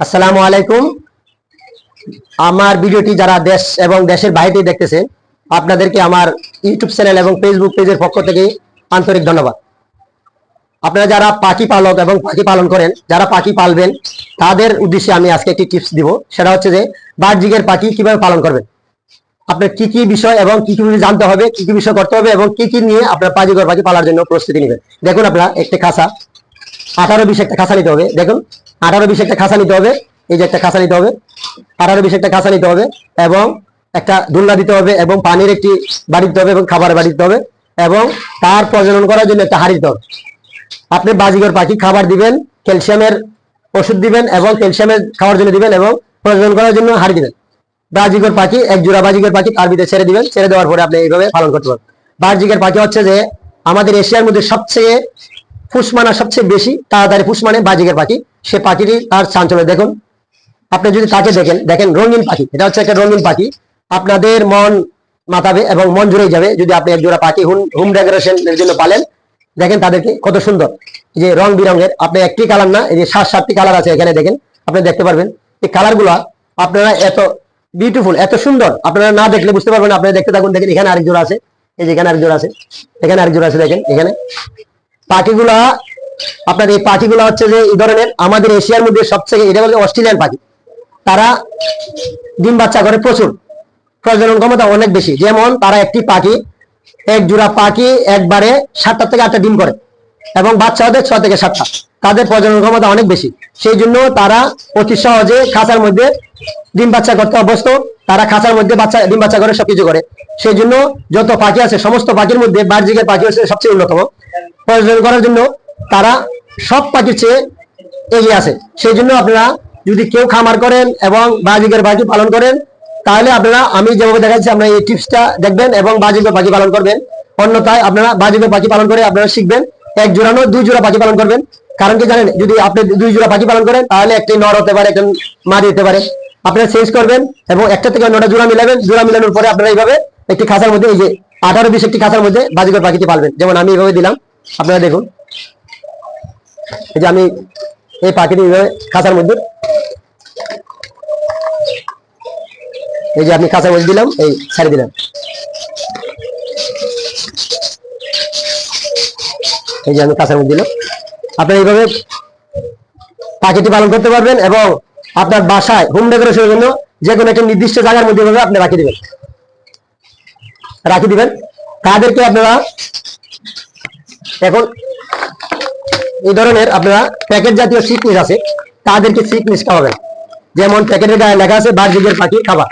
আসসালামু আলাইকুম। আমার ভিডিওটি যারা দেশ এবং দেশের বাইরে দেখতেছেন, আপনাদেরকে আমার ইউটিউব চ্যানেল এবং ফেসবুক পেজের পক্ষ থেকে আন্তরিক ধন্যবাদ। আপনারা যারা পাখি পালক এবং পাখি পালন করেন, যারা পাখি পালবেন, তাদের উদ্দেশ্যে আমি আজকে একটি টিপস দিব। সেটা হচ্ছে যে বার্জিকের পাখি কীভাবে পালন করবেন? আপনার কি কি বিষয় এবং কি কি জানতে হবে, কি কি বিষয় করতে হবে এবং কি কি নিয়ে আপনার পাজিগর পাখি পালার জন্য প্রস্তুতি নেবেন। দেখুন আপনারা, একটি খাসা আঠারো বিশ একটা খাঁচা নিতে হবে। দেখুন আঠারো বিশ একটা খাঁচা নিতে হবে। এই যে একটা খাঁচা নিতে হবে। আঠারো বিশ একটা খাঁচা নিতে হবে এবং একটা দুলনা দিতে হবে এবং পানির একটি বাড়ি দিতে হবে এবং খাবারের বাড়ি দিতে হবে এবং তার প্রজনন করার জন্য একটা হাড়ি দিতে হবে আপনি বাজিগর পাখি খাবার দিবেন, ক্যালসিয়ামের ওষুধ দিবেন এবং ক্যালসিয়ামের খাওয়ার জন্য দিবেন এবং প্রজনন করার জন্য হাড়ি দিবেন। বাজিগর পাখি, এক জোড়া বাজিগর পাখি তার ভিতরে ছেড়ে দিবেন, ছেড়ে দেওয়ার পরে আপনি এইভাবে পালন করতে পারবেন। বাজিগর পাখি হচ্ছে যে আমাদের এশিয়ার মধ্যে সবচেয়ে ফুসমানা সবচেয়ে বেশি, তাড়াতাড়ি ফুস মানে বাজিগের পাখি। সে পাখিটি তার চাঞ্চল্য। দেখুন, আপনি যদি তাকে দেখেন দেখেন রঙিন পাখি, এটা হচ্ছে একটা রঙিন পাখি। আপনাদের মন মাতাবে এবং মন জুড়ে যাবে যদি আপনি এক জোড়া পাখি হুম, হোম ডেকোরেশনের জন্য পালেন। দেখেন তাদেরকে কত সুন্দর। যে রং বিরঙের, আপনি একটি কালার না, এই যে সাত, সাতটি কালার আছে এখানে দেখেন, আপনি দেখতে পারবেন। এই কালারগুলা আপনারা এত বিউটিফুল এত সুন্দর, আপনারা না দেখলে বুঝতে পারবেন আপনারা দেখতে থাকুন, দেখেন এখানে আরেক জোড়া আছে, এই যে এখানে আরেক জোড়া আছে, এখানে আরেক জোড়া আছে, দেখেন, এখানে। পাখিগুলা আপনার এই পাখিগুলা হচ্ছে যে এই ধরনের আমাদের এশিয়ার মধ্যে সবচেয়ে এটা বলে অস্ট্রেলিয়ান পাখি। তারা ডিম বাচ্চা করে প্রচুর। প্রজনন ক্ষমতা অনেক বেশি। যেমন তারা একটি পাখি, এক জোড়া পাখি একবারে সাতটা থেকে আটটা ডিম করে এবং বাচ্চা ওদের ছয় থেকে সাতটা। তাদের প্রজনন ক্ষমতা অনেক বেশি। সেই জন্য তারা অতি সহজে খাঁচার মধ্যে ডিম বাচ্চা করতে অভ্যস্ত। তারা খাঁচার মধ্যে বাচ্চা, ডিম বাচ্চা করে, সবকিছু করে। সেই জন্য যত পাখি আছে, সমস্ত পাখির মধ্যে বার্জিকের পাখি হচ্ছে সবচেয়ে অন্যতম। প্রজনন করার জন্য তারা সব পাখির চেয়ে এগিয়ে আছে। সেই জন্য আপনারা যদি কেউ খামার করেন এবং বাজিকের পাখি পালন করেন, তাহলে আপনারা, আমি যেভাবে দেখাচ্ছি, আপনারা এই টিপসটা দেখবেন এবং বাজিকের পাখি পালন করবেন। অন্যথায় আপনারা বাজিকের পাখি পালন করে আপনারা শিখবেন, এক জোড়া নয় দুই জোড়া পাখি পালন করবেন। কারণ কি জানেন, যদি আপনি দুই জোড়া পাখি পালন করেন, তাহলে একটি নর হতে পারে একটি মাদি হতে পারে। আপনারা চেঞ্জ করবেন এবং একটা থেকে নটা জোড়া মিলাবেন। জোড়া মিলানোর পরে আপনারা এইভাবে একটি খাঁচার মধ্যে, এই যে আঠারো বিশ একটি খাঁচার মধ্যে বাজিকর পাখিটি পালবেন। যেমন আমি এইভাবে দিলাম, আপনারা দেখুন। এই যে আমি এই পাখিটি খাঁচার মধ্যে। এই যে আপনি খাঁচার মধ্যে দিলাম, এই ছেড়ে দিলাম। এই যে আমি কাঁচার মধ্যে দিলাম। আপনি এইভাবে পাখিটি পালন করতে পারবেন এবং আপনার বাসায় হোম ডেকোরেশনের জন্য যে কোনো একটা নির্দিষ্ট জায়গার মধ্যে এভাবে আপনি রাখি দিবেন। রাখি দিবেন। তাদেরকে আপনারা এখন এই ধরনের আপনারা প্যাকেট জাতীয় সিকনিস আছে, তাদেরকে সিকনিস খাওয়াবেন। যেমন প্যাকেটের গায়ে লেখা আছে বার্জিকের পাখি খাবার।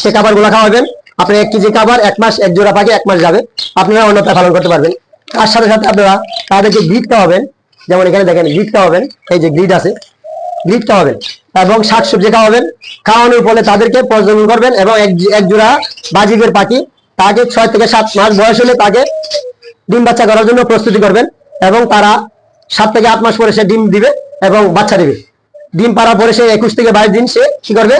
সে খাবারগুলা খাওয়াবেন, আপনি এক কেজি খাবার, এক মাস এক জোড়া পাখি, এক মাস যাবে। আপনারা অন্যতা পালন করতে পারবেন। তার সাথে সাথে আপনারা তাদেরকে গ্রিড খাওয়াবেন। যেমন এখানে দেখেন গ্রিড খাওয়াবেন, এই যে গ্রিড আছে গ্রিড খাওয়াবেন। এবং শাকসবজি খাওয়াবেন। খাওয়ানোর ফলে তাদেরকে প্রজনন করবেন এবং এক এক জোড়া বাজিকের পাখি, তাকে ছয় থেকে সাত মাস বয়স হলে তাকে ডিম বাচ্চা করার জন্য প্রস্তুতি করবেন। এবং তারা সাত থেকে আট মাস পরে সে ডিম দিবে এবং বাচ্চা দিবে। ডিম পাড়ার পরে সে একুশ থেকে বাইশ দিন সে কি করবে?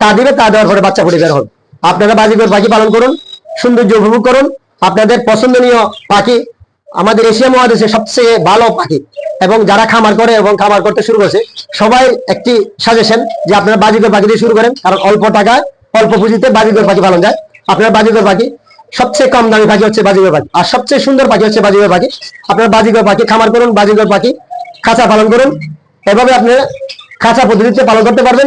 তা দিবে, তা দেওয়ার পরে বাচ্চা ফুটে বের হবে। আপনারা বাজিকর পাখি পালন করুন, সৌন্দর্য উপভোগ করুন। আপনাদের পছন্দনীয় পাখি আমাদের এশিয়া মহাদেশে সবচেয়ে ভালো পাখি এবং যারা খামার করে এবং খামার করতে শুরু করছে, সবাই একটি সাজেশন যে আপনারা বাজিকর পাখি দিয়ে শুরু করেন। কারণ অল্প টাকায়, অল্প পুঁজিতে বাজিকর পাখি পালন যায়। আপনারা বাজিকর পাখি সবচেয়ে কম দামি পাখি হচ্ছে বাজিগর পাখি আর সবচেয়ে সুন্দর পাখি হচ্ছে বাজিগর পাখি আপনার বাজিগর পাখি খামার করুন, বাজিগর পাখি খাঁচা পালন করুন। এভাবে আপনি খাঁচা পদ্ধতিতে পালন করতে পারবেন।